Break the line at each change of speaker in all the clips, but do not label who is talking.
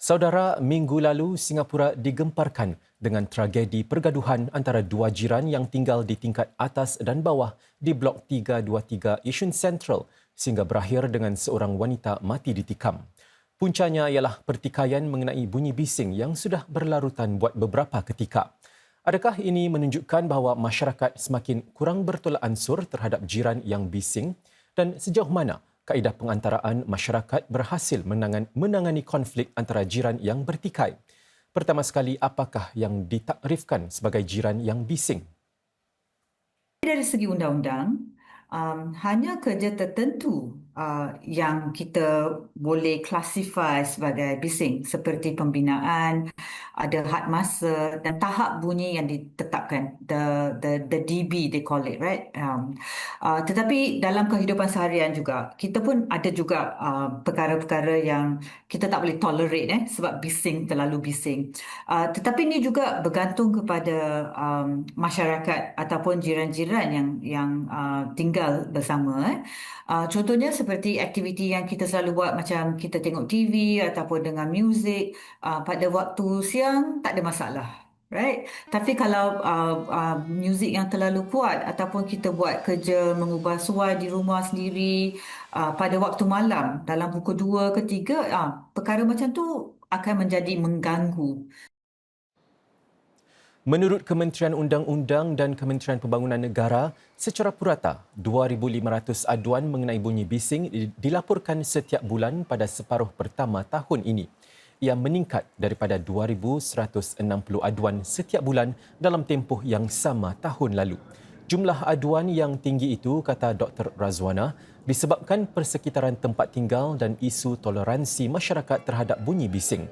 Saudara, minggu lalu Singapura digemparkan dengan tragedi pergaduhan antara dua jiran yang tinggal di tingkat atas dan bawah di Blok 323 Yishun Central sehingga berakhir dengan seorang wanita mati ditikam. Puncanya ialah pertikaian mengenai bunyi bising yang sudah berlarutan buat beberapa ketika. Adakah ini menunjukkan bahawa masyarakat semakin kurang bertolak ansur terhadap jiran yang bising dan sejauh mana kaedah pengantaraan masyarakat berhasil menangani konflik antara jiran yang bertikai. Pertama sekali, apakah yang ditakrifkan sebagai jiran yang bising?
Dari segi undang-undang, um, hanya kerja tertentu uh, yang kita boleh klasifai sebagai bising seperti pembinaan, ada had masa dan tahap bunyi yang ditetapkan the the the DB they call it right. Um, uh, tetapi dalam kehidupan seharian juga kita pun ada juga uh, perkara-perkara yang kita tak boleh tolerate eh sebab bising terlalu bising. Uh, tetapi ini juga bergantung kepada um, masyarakat ataupun jiran-jiran yang yang uh, tinggal bersama eh. Uh, contohnya seperti aktiviti yang kita selalu buat macam kita tengok TV ataupun dengan muzik uh, pada waktu siang tak ada masalah. Right? Tapi kalau uh, uh, muzik yang terlalu kuat ataupun kita buat kerja mengubah suai di rumah sendiri uh, pada waktu malam dalam pukul 2 ke 3, uh, perkara macam tu akan menjadi mengganggu.
Menurut Kementerian Undang-Undang dan Kementerian Pembangunan Negara, secara purata 2,500 aduan mengenai bunyi bising dilaporkan setiap bulan pada separuh pertama tahun ini. Ia meningkat daripada 2,160 aduan setiap bulan dalam tempoh yang sama tahun lalu. Jumlah aduan yang tinggi itu, kata Dr. Razwana, disebabkan persekitaran tempat tinggal dan isu toleransi masyarakat terhadap bunyi bising.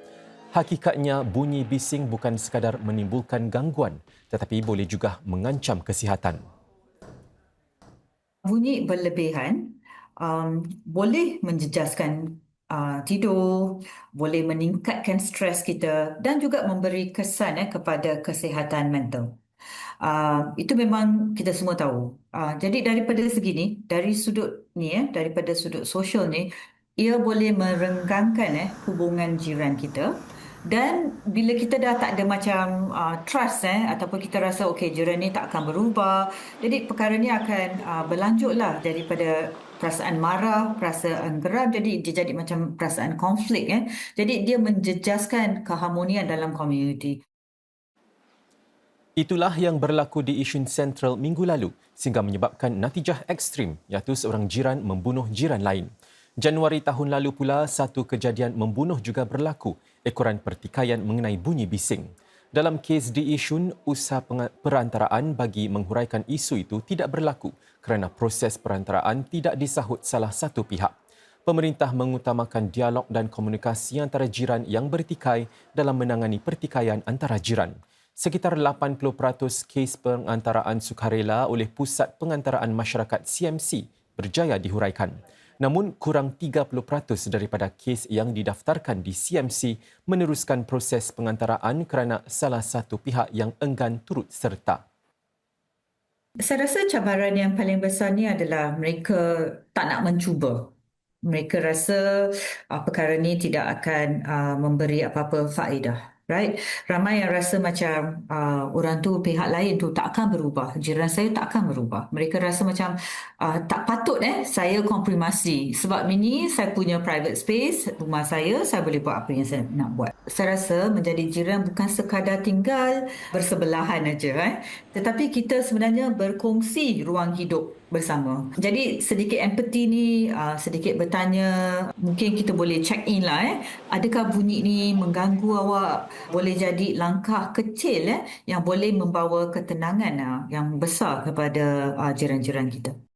Hakikatnya bunyi bising bukan sekadar menimbulkan gangguan tetapi boleh juga mengancam kesihatan.
Bunyi berlebihan um, boleh menjejaskan uh, tidur, boleh meningkatkan stres kita dan juga memberi kesan eh, kepada kesihatan mental. Uh, itu memang kita semua tahu. Uh, jadi daripada segi ni, dari sudut ni eh, daripada sudut sosial ni, ia boleh merenggangkan eh, hubungan jiran kita dan bila kita dah tak ada macam uh, trust eh ataupun kita rasa okey jiran ni tak akan berubah jadi perkara ni akan uh, berlanjutlah daripada perasaan marah perasaan geram jadi dia jadi macam perasaan konflik eh jadi dia menjejaskan keharmonian dalam komuniti
Itulah yang berlaku di Yishun Central minggu lalu sehingga menyebabkan natijah ekstrim iaitu seorang jiran membunuh jiran lain. Januari tahun lalu pula, satu kejadian membunuh juga berlaku ekoran pertikaian mengenai bunyi bising. Dalam kes di Yishun, usaha perantaraan bagi menghuraikan isu itu tidak berlaku kerana proses perantaraan tidak disahut salah satu pihak. Pemerintah mengutamakan dialog dan komunikasi antara jiran yang bertikai dalam menangani pertikaian antara jiran. Sekitar 80% kes pengantaraan sukarela oleh Pusat Pengantaraan Masyarakat CMC berjaya dihuraikan. Namun kurang 30% daripada kes yang didaftarkan di CMC meneruskan proses pengantaraan kerana salah satu pihak yang enggan turut serta.
Saya rasa cabaran yang paling besar ni adalah mereka tak nak mencuba. Mereka rasa uh, perkara ini tidak akan uh, memberi apa-apa faedah right? Ramai yang rasa macam uh, orang tu pihak lain tu tak akan berubah. Jiran saya tak akan berubah. Mereka rasa macam uh, tak patut eh saya konfirmasi. Sebab ini saya punya private space rumah saya saya boleh buat apa yang saya nak buat. Saya rasa menjadi jiran bukan sekadar tinggal bersebelahan aja eh. Tetapi kita sebenarnya berkongsi ruang hidup bersama. Jadi sedikit empathy ni uh, sedikit bertanya mungkin kita boleh check in lah eh adakah bunyi ni mengganggu awak boleh jadi langkah kecil eh yang boleh membawa ketenangan uh, yang besar kepada uh, jiran-jiran kita.